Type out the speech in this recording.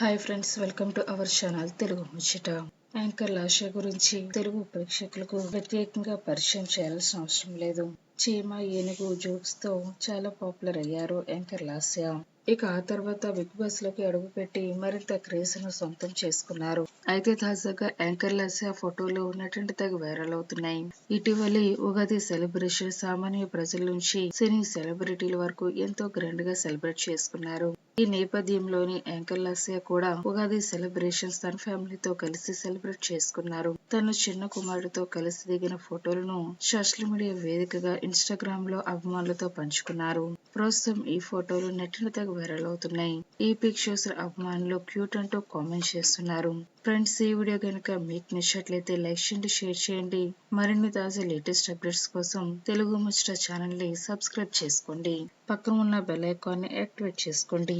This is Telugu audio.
Hi friends welcome to our channel Telugu ముచ్చట యాంకర్ లాష గురించి తెలుగు ప్రేక్షకులకు ప్రత్యేకంగా పరిచయం చేయాల్సిన అవసరం లేదు. చీమ ఏనుగు జోక్స్తో చాలా పాపులర్ అయ్యారు యాంకర్ లాస్య. ఇక ఆ తర్వాత బిగ్ బాస్లోకి అడుగుపెట్టి మరింత క్రేజ్ను సొంతం చేసుకున్నారు. అయితే తాజాగా యాంకర్ లాస్య ఫోటోలు నటంటి తెగ వైరల్ అవుతున్నాయి. ఇటీవలి ఉగాది సెలబ్రేషన్ సామాన్య ప్రజల నుంచి సినీ సెలబ్రిటీల వరకు ఎంతో గ్రాండ్గా సెలబ్రేట్ చేసుకున్నారు. ఈ నేపథ్యంలోని యాంకర్ లాస్య కూడా ఉగాది సెలబ్రేషన్స్ తన ఫ్యామిలీతో కలిసి సెలబ్రేట్ చేసుకున్నారు. తన చిన్న కుమారుడితో కలిసి దిగిన ఫోటోలను సోషల్ మీడియా వేదికగా ఇన్స్టాగ్రామ్లో అభిమానులతో పంచుకున్నారు. ప్రస్తుతం ఈ ఫోటోలు నెట్టిన తెగ వైరల్ అవుతున్నాయి. ఈ పిక్చర్స్ అభిమానులు క్యూట్ అంటూ కామెంట్ చేస్తున్నారు. ఫ్రెండ్స్ ఈ వీడియో కనుక మీకు నచ్చినట్లయితే లైక్ చేయండి షేర్ చేయండి. మరిన్ని తాజా లేటెస్ట్ అప్డేట్స్ కోసం తెలుగు ముచ్చట ఛానల్ని సబ్స్క్రైబ్ చేసుకోండి. పక్కన ఉన్న బెల్ ఐకాన్ని యాక్టివేట్ చేసుకోండి.